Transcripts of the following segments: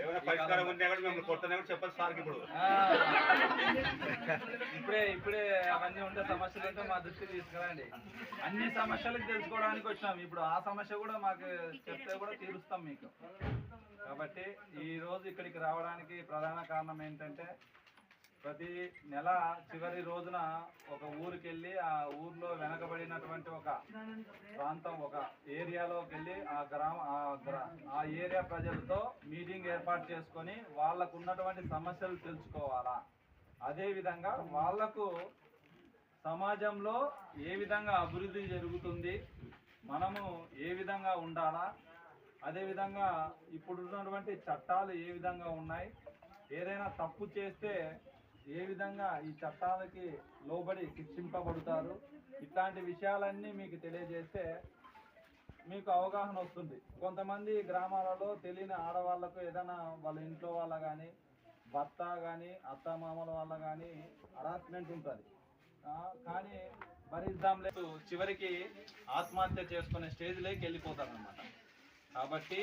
ఏమైనా పరిష్కారం ఉన్నా కూడా మిమ్మల్ని కొట్టనే కూడా చెప్పదు సార్కి ఇప్పుడు. ఇప్పుడే ఇప్పుడే అవన్నీ ఉంటే సమస్యలు ఉంటే మా దృష్టికి తీసుకురండి. అన్ని సమస్యలకు తెలుసుకోవడానికి వచ్చినాం. ఇప్పుడు ఆ సమస్య కూడా మాకు చెప్తే కూడా తీరుస్తాం మీకు. కాబట్టి ఈ రోజు ఇక్కడికి రావడానికి ప్రధాన కారణం ఏంటంటే ప్రతి నెల చివరి రోజున ఒక ఊరికి వెళ్ళి ఆ ఊర్లో వెనకబడినటువంటి ఒక ప్రాంతం ఒక ఏరియాలోకి వెళ్ళి ఆ గ్రామ ఆ గ్రా ఆ ఏరియా ప్రజలతో మీటింగ్ ఏర్పాటు చేసుకొని వాళ్ళకు ఉన్నటువంటి సమస్యలు తెలుసుకోవాలా. అదేవిధంగా వాళ్ళకు సమాజంలో ఏ విధంగా అభివృద్ధి జరుగుతుంది మనము ఏ విధంగా ఉండాలా అదేవిధంగా ఇప్పుడున్నటువంటి ఇప్పుడు ఉన్నటువంటి చట్టాలు ఏ విధంగా ఉన్నాయి ఏదైనా తప్పు చేస్తే ఏ విధంగా ఈ చట్టాలకి లోబడి శిక్షింపబడతారు? ఇట్లాంటి విషయాలన్నీ మీకు తెలియజేస్తే మీకు అవగాహన వస్తుంది. కొంతమంది గ్రామాలలో తెలియని ఆడవాళ్ళకు ఏదైనా వాళ్ళ ఇంట్లో వాళ్ళ కానీ భర్త కానీ అత్తమామల వాళ్ళ కానీ హరాస్మెంట్ ఉంటుంది. కానీ భరిద్దాం లేదు చివరికి ఆత్మహత్య చేసుకునే స్టేజ్లోకి వెళ్ళిపోతారు అనమాట కాబట్టి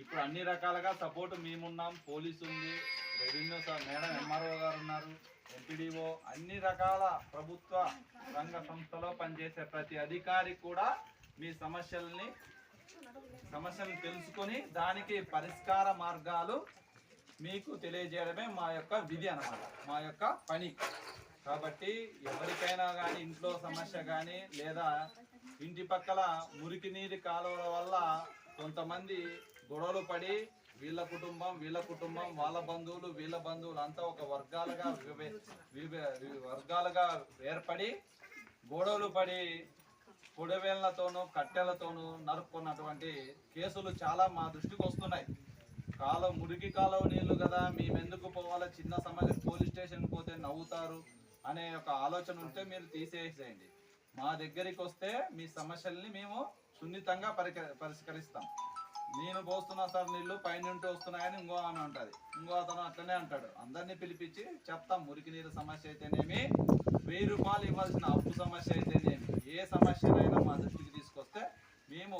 ఇప్పుడు అన్ని రకాలుగా సపోర్ట్ మేమున్నాం. పోలీసు ఉంది రెవెన్యూ సార్ మేడం ఎంఆర్ఓ గారు ఉన్నారు ఎంపీడీఓ అన్ని రకాల ప్రభుత్వ రంగ సంస్థలో పనిచేసే ప్రతి అధికారి కూడా మీ సమస్యల్ని సమస్యలను తెలుసుకొని దానికి పరిష్కార మార్గాలు మీకు తెలియజేయడమే మా యొక్క విధి అనమాట మా యొక్క పని. కాబట్టి ఎవరికైనా కానీ ఇంట్లో సమస్య కానీ లేదా ఇంటి పక్కల మురికి నీరు కాలువల వల్ల కొంతమంది గొడవలు పడి వీళ్ళ కుటుంబం వీళ్ళ కుటుంబం వాళ్ళ బంధువులు వీళ్ళ బంధువులు అంతా ఒక వర్గాలుగా వి- వర్గాలుగా ఏర్పడి గొడవలు పడి పొడవేళ్ళతోనూ కట్టెలతోనూ నరుక్కున్నటువంటి కేసులు చాలా మా దృష్టికి వస్తున్నాయి. కాలం మురికి కాలం నీళ్ళు కదా మేమెందుకు పోవాలో? చిన్న సమస్య పోలీస్ స్టేషన్ పోతే నవ్వుతారు అనే ఒక ఆలోచన ఉంటే మీరు తీసేసేయండి. మా దగ్గరికి వస్తే మీ సమస్యల్ని మేము సున్నితంగా పరిక పరిష్కరిస్తాం. నేను పోస్తున్నా సార్ నీళ్ళు పైనుండి వస్తున్నాయని ఇంకో ఆమె ఉంటుంది ఇంకో అతను అట్లనే అంటాడు. అందరినీ పిలిపించి చెప్తాం మురికి నీరు సమస్య అయితేనేమి వెయ్యి రూపాయలు ఇవ్వాల్సిన అప్పు సమస్య అయితేనేమి. ఏ సమస్యనైనా మా దృష్టికి తీసుకొస్తే మేము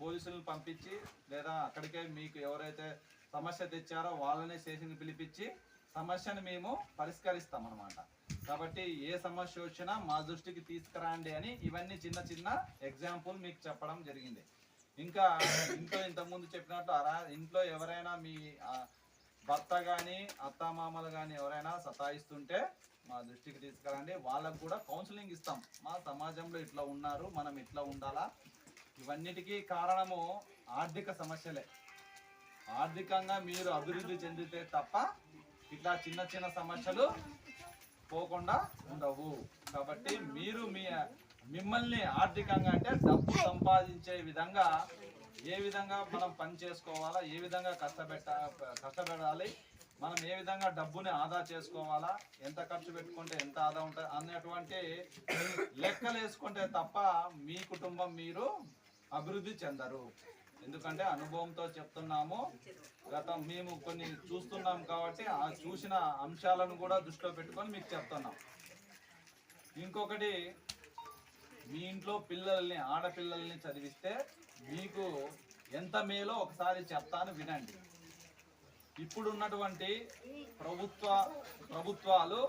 పోలీసులను పంపించి లేదా అక్కడికే మీకు ఎవరైతే సమస్య తెచ్చారో వాళ్ళనే స్టేషన్కి పిలిపించి సమస్యను మేము పరిష్కరిస్తాం అనమాట కాబట్టి ఏ సమస్య వచ్చినా మా దృష్టికి తీసుకురండి అని ఇవన్నీ చిన్న చిన్న ఎగ్జాంపుల్ మీకు చెప్పడం జరిగింది. ఇంకా ఇంట్లో ఇంతకుముందు చెప్పినట్టు అరా ఇంట్లో ఎవరైనా మీ భర్త కానీ అత్తామామలు కానీ ఎవరైనా సతాయిస్తుంటే మా దృష్టికి తీసుకురండి. వాళ్ళకు కూడా కౌన్సిలింగ్ ఇస్తాం. మా సమాజంలో ఇట్లా ఉన్నారు మనం ఇట్లా ఉండాలా? ఇవన్నిటికీ కారణము ఆర్థిక సమస్యలే. ఆర్థికంగా మీరు అభివృద్ధి చెందితే తప్ప ఇట్లా చిన్న చిన్న సమస్యలు పోకుండా ఉండవు. కాబట్టి మీరు మీ మిమ్మల్ని ఆర్థికంగా అంటే డబ్బు సంపాదించే విధంగా ఏ విధంగా మనం పని చేసుకోవాలా ఏ విధంగా కష్టపెట్ట కష్టపెడాలి మనం ఏ విధంగా డబ్బుని ఆదా చేసుకోవాలా ఎంత ఖర్చు పెట్టుకుంటే ఎంత ఆదా ఉంటుంది అనేటువంటి లెక్కలు వేసుకుంటే తప్ప మీ కుటుంబం మీరు అభివృద్ధి చెందరు. ఎందుకంటే అనుభవంతో చెప్తున్నాము. గతం మేము కొన్ని చూస్తున్నాం కాబట్టి ఆ చూసిన అంశాలను కూడా దృష్టిలో పెట్టుకొని మీకు చెప్తున్నాం. ఇంకొకటి మీ ఇంట్లో పిల్లల్ని ఆడపిల్లల్ని చదివిస్తే మీకు ఎంత మేలో ఒకసారి చెప్తాను వినండి. ఇప్పుడున్నటువంటి ప్రభుత్వ ప్రభుత్వాలు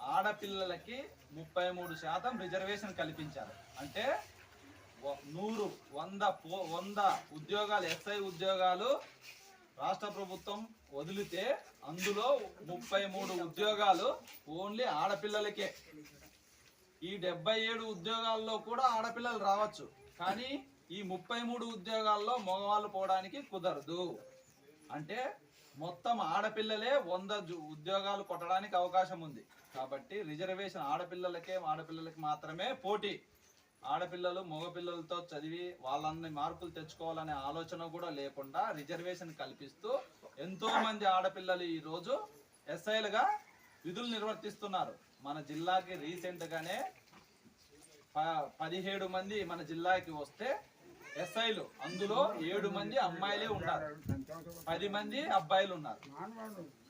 ఆడపిల్లలకి ముప్పై మూడు శాతం రిజర్వేషన్ కల్పించారు. అంటే నూరు వంద పో వంద ఉద్యోగాలు ఎస్ఐ ఉద్యోగాలు రాష్ట్ర ప్రభుత్వం వదిలితే అందులో ముప్పై మూడు ఉద్యోగాలు ఓన్లీ ఆడపిల్లలకే. ఈ డెబ్బై ఏడు ఉద్యోగాల్లో కూడా ఆడపిల్లలు రావచ్చు. కానీ ఈ ముప్పై మూడు ఉద్యోగాల్లో మగవాళ్ళు పోవడానికి కుదరదు. అంటే మొత్తం ఆడపిల్లలే వంద జు- ఉద్యోగాలు కొట్టడానికి అవకాశం ఉంది. కాబట్టి రిజర్వేషన్ ఆడపిల్లలకే ఆడపిల్లలకి మాత్రమే పోటీ. ఆడపిల్లలు మగపిల్లలతో చదివి వాళ్ళని మార్కులు తెచ్చుకోవాలనే ఆలోచన కూడా లేకుండా రిజర్వేషన్ కల్పిస్తూ ఎంతో మంది ఆడపిల్లలు ఈరోజు ఎస్ఐలుగా విధులు నిర్వర్తిస్తున్నారు. మన జిల్లాకి రీసెంట్గానే ప- పదిహేడు మంది మన జిల్లాకి వస్తే ఎస్ఐలు. అందులో ఏడు మంది అమ్మాయిలే ఉన్నారు. పది మంది అబ్బాయిలు ఉన్నారు.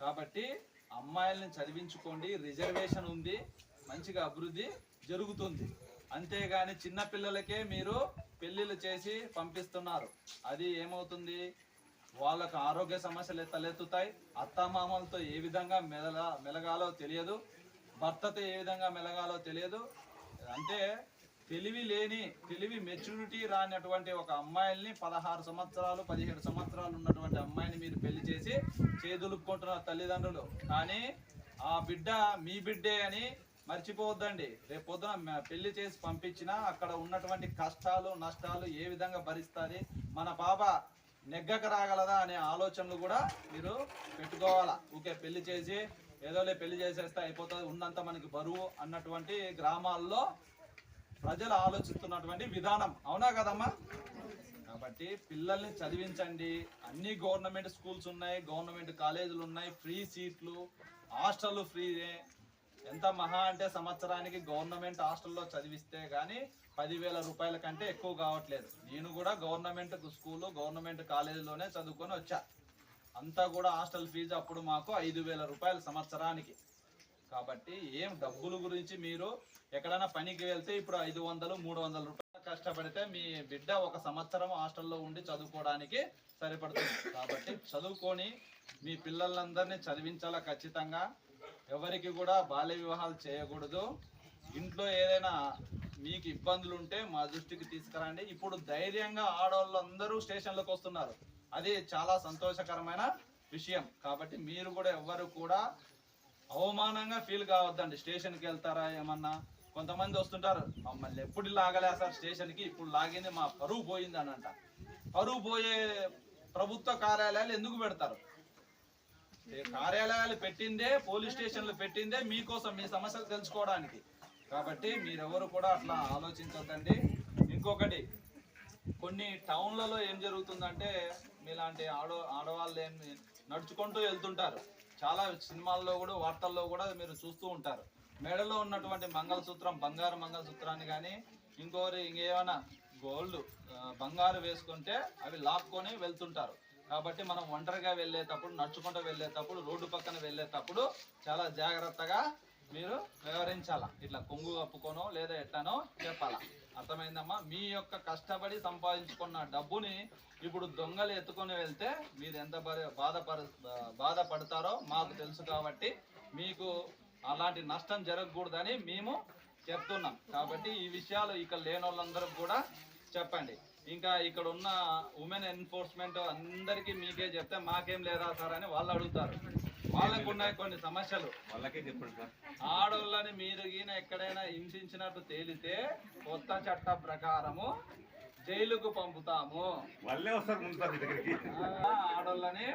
కాబట్టి అమ్మాయిలను చదివించుకోండి. రిజర్వేషన్ ఉంది. మంచిగా అభివృద్ధి జరుగుతుంది. అంతేగాని చిన్నపిల్లలకే మీరు పెళ్ళిళ్ళు చేసి పంపిస్తున్నారు. అది ఏమవుతుంది? వాళ్ళకు ఆరోగ్య సమస్యలు తలెత్తుతాయి అత్తమామలతో ఏ విధంగా మెలగా మెలగాలో తెలియదు. భర్తతో ఏ విధంగా మెలగాలో తెలియదు. అంటే తెలివి లేని తెలివి మెచ్యూరిటీ రానటువంటి ఒక అమ్మాయిల్ని పదహారు సంవత్సరాలు పదిహేడు సంవత్సరాలు ఉన్నటువంటి అమ్మాయిని మీరు పెళ్ళి చేసి చేదులుపుకుంటున్నారు తల్లిదండ్రులు. కానీ ఆ బిడ్డ మీ బిడ్డే అని మర్చిపోవద్దండి. రేపు పొద్దున పెళ్ళి చేసి పంపించినా అక్కడ ఉన్నటువంటి కష్టాలు నష్టాలు ఏ విధంగా భరిస్తుంది మన పాప నెగ్గక రాగలదా అనే ఆలోచనలు కూడా మీరు పెట్టుకోవాలా. ఓకే పెళ్ళి చేసి ఏదోలే పెళ్ళి చేసేస్తే అయిపోతుంది ఉన్నంత మనకి బరువు అన్నటువంటి గ్రామాల్లో ప్రజలు ఆలోచిస్తున్నటువంటి విధానం. అవునా కదమ్మా? కాబట్టి పిల్లల్ని చదివించండి. అన్ని గవర్నమెంట్ స్కూల్స్ ఉన్నాయి గవర్నమెంట్ కాలేజీలు ఉన్నాయి ఫ్రీ సీట్లు హాస్టల్ ఫ్రీనే ఎంత మహా అంటే సంవత్సరానికి గవర్నమెంట్ హాస్టల్లో చదివిస్తే కానీ పదివేల రూపాయల కంటే ఎక్కువ కావట్లేదు. నేను కూడా గవర్నమెంట్ స్కూల్ గవర్నమెంట్ కాలేజీలోనే చదువుకొని వచ్చా. అంతా కూడా హాస్టల్ ఫీజు అప్పుడు మాకు ఐదు వేల రూపాయలు సంవత్సరానికి. కాబట్టి ఏం డబ్బుల గురించి మీరు ఎక్కడైనా పనికి వెళ్తే ఇప్పుడు ఐదు వందలు మూడు వందల రూపాయలు కష్టపడితే మీ బిడ్డ ఒక సంవత్సరం హాస్టల్లో ఉండి చదువుకోవడానికి సరిపడుతుంది. కాబట్టి చదువుకొని మీ పిల్లలందరినీ చదివించాలా ఖచ్చితంగా? ఎవరికి కూడా బాల్య వివాహాలు చేయకూడదు. ఇంట్లో ఏదైనా మీకు ఇబ్బందులు ఉంటే మా దృష్టికి తీసుకురండి. ఇప్పుడు ధైర్యంగా ఆడవాళ్ళందరూ స్టేషన్లకు వస్తున్నారు. అది చాలా సంతోషకరమైన విషయం. కాబట్టి మీరు కూడా ఎవ్వరు కూడా అవమానంగా ఫీల్ కావద్దండి. స్టేషన్కి వెళ్తారా ఏమన్నా? కొంతమంది వస్తుంటారు మమ్మల్ని ఎప్పుడు లాగలే సార్ స్టేషన్కి? ఇప్పుడు లాగింది మా పరువు పోయింది అని అంట పరువు పోయే ప్రభుత్వ కార్యాలయాలు ఎందుకు పెడతారు? కార్యాలయాలు పెట్టిందే పోలీస్ స్టేషన్లు పెట్టిందే మీకోసం మీ సమస్యలు తెలుసుకోవడానికి. కాబట్టి మీరెవరు కూడా అట్లా ఆలోచించొద్దండి. ఇంకొకటి కొన్ని టౌన్లలో ఏం జరుగుతుందంటే మీలాంటి ఆడ ఆడవాళ్ళు ఏం నడుచుకుంటూ వెళ్తుంటారు. చాలా సినిమాల్లో కూడా వార్తల్లో కూడా మీరు చూస్తూ ఉంటారు. మెడలో ఉన్నటువంటి మంగళసూత్రం బంగారు మంగళసూత్రాన్ని కానీ ఇంకోరు ఇంకేమైనా గోల్డ్ బంగారు వేసుకుంటే అవి లాక్కొని వెళ్తుంటారు. కాబట్టి మనం ఒంటరిగా వెళ్ళేటప్పుడు నడుచుకుంటూ వెళ్ళేటప్పుడు రోడ్డు పక్కన వెళ్ళేటప్పుడు చాలా జాగ్రత్తగా మీరు వివరించాలా ఇట్లా కొంగు కప్పుకోనో లేదా ఎట్లానో చెప్పాలా. అర్థమైందమ్మా? మీ యొక్క కష్టపడి సంపాదించుకున్న డబ్బుని ఇప్పుడు దొంగలు ఎత్తుకొని వెళ్తే మీరు ఎంత బాధపడ బాధపడతారో మాకు తెలుసు కాబట్టి మీకు అలాంటి నష్టం జరగకూడదని మేము చెప్తున్నాం. కాబట్టి ఈ విషయాలు ఇక్కడ లేని వాళ్ళందరూ కూడా చెప్పండి. ఇంకా ఇక్కడ ఉన్న ఉమెన్ ఎన్ఫోర్స్మెంట్ అందరికీ మీకే చెప్తే మాకేం లేదా సార్ అని వాళ్ళు అడుగుతారు. వాళ్ళకు ఉన్నాయి కొన్ని సమస్యలు. వాళ్ళకే చెప్పండి సార్. ఆడోళ్ళని మీరు ఈయన ఎక్కడైనా హింసించినట్టు తేలితే కొత్త చట్ట ప్రకారము జైలుకు పంపుతాము. వాళ్ళే వస్తారు ముందు సార్ మీ దగ్గరికి. ఆ, ఆడోళ్ళని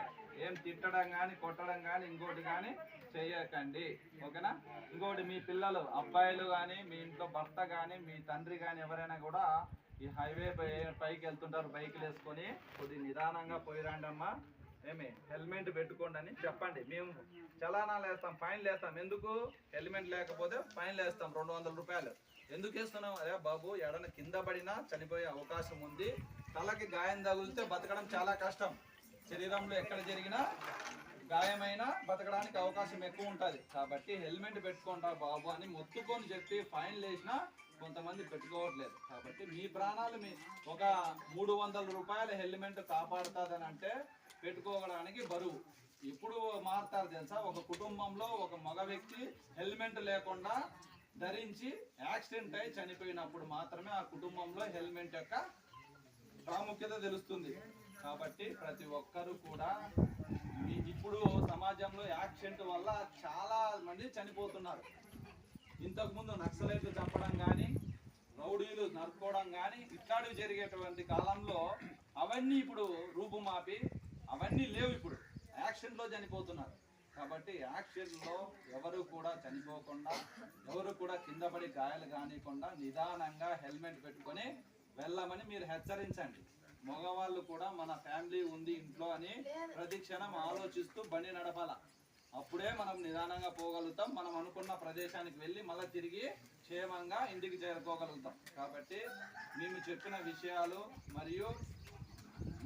ఏం తిట్టడం కానీ కొట్టడం కానీ ఇంకోటి కానీ చేయకండి. ఓకేనా? ఇంకోటి మీ పిల్లలు అబ్బాయిలు కానీ మీ ఇంట్లో భర్త కానీ మీ తండ్రి కానీ ఎవరైనా కూడా ఈ హైవే పై పైకి వెళ్తుంటారు బైక్లు వేసుకొని. కొద్ది నిదానంగా పోయిరండి అమ్మా ఏమి హెల్మెట్ పెట్టుకోండి అని చెప్పండి. మేము చలానాలు వేస్తాం ఫైన్లు వేస్తాం. ఎందుకు? హెల్మెట్ లేకపోతే ఫైన్లు వేస్తాం రెండు వందల రూపాయలు. ఎందుకు వేస్తున్నాం అరే బాబు ఎడన కింద పడినా చనిపోయే అవకాశం ఉంది. తలకి గాయం తగిలితే బతకడం చాలా కష్టం. శరీరంలో ఎక్కడ జరిగినా గాయమైనా బతకడానికి అవకాశం ఎక్కువ ఉంటుంది. కాబట్టి హెల్మెట్ పెట్టుకుంటా బాబు అని మొత్తుకొని చెప్పి ఫైన్లు వేసినా కొంతమంది పెట్టుకోవట్లేదు. కాబట్టి మీ ప్రాణాలు మీ ఒక మూడు వందల రూపాయల హెల్మెట్ కాపాడుతుందని అంటే పెట్టుకోవడానికి బరువు. ఇప్పుడు మారుతారు తెలుసా? ఒక కుటుంబంలో ఒక మగ వ్యక్తి హెల్మెట్ లేకుండా ధరించి యాక్సిడెంట్ అయి చనిపోయినప్పుడు మాత్రమే ఆ కుటుంబంలో హెల్మెట్ యొక్క ప్రాముఖ్యత తెలుస్తుంది. కాబట్టి ప్రతి ఒక్కరూ కూడా ఇప్పుడు సమాజంలో యాక్సిడెంట్ వల్ల చాలా మంది చనిపోతున్నారు. ఇంతకుముందు నక్సలైట్లు చంపడం కానీ రౌడీలు నరుక్కోవడం కానీ ఇట్లాంటివి జరిగేటువంటి కాలంలో అవన్నీ ఇప్పుడు రూపుమాపి అవన్నీ లేవు ఇప్పుడు. యాక్సిడెంట్లో చనిపోతున్నారు. కాబట్టి యాక్సిడెంట్లో ఎవరు కూడా చనిపోకుండా ఎవరు కూడా కింద పడి గాయాలు కానికుండా నిదానంగా హెల్మెట్ పెట్టుకొని వెళ్ళమని మీరు హెచ్చరించండి. మగవాళ్ళు కూడా మన ఫ్యామిలీ ఉంది ఇంట్లో అని ప్రతిక్షణం ఆలోచిస్తూ బండి నడపాల. అప్పుడే మనం నిదానంగా పోగలుగుతాం. మనం అనుకున్న ప్రదేశానికి వెళ్ళి మళ్ళీ తిరిగి క్షేమంగా ఇంటికి చేరుకోగలుగుతాం. కాబట్టి మేము చెప్పిన విషయాలు మరియు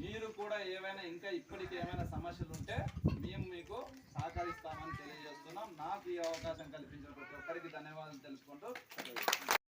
మీరు కూడా ఏవైనా ఇంకా ఇప్పటికి ఏమైనా సమస్యలు ఉంటే మేము మీకు సహకరిస్తామని తెలియజేస్తున్నాం. నాకు ఈ అవకాశం కల్పించిన ప్రతి ఒక్కరికి ధన్యవాదాలు తెలుసుకుంటూ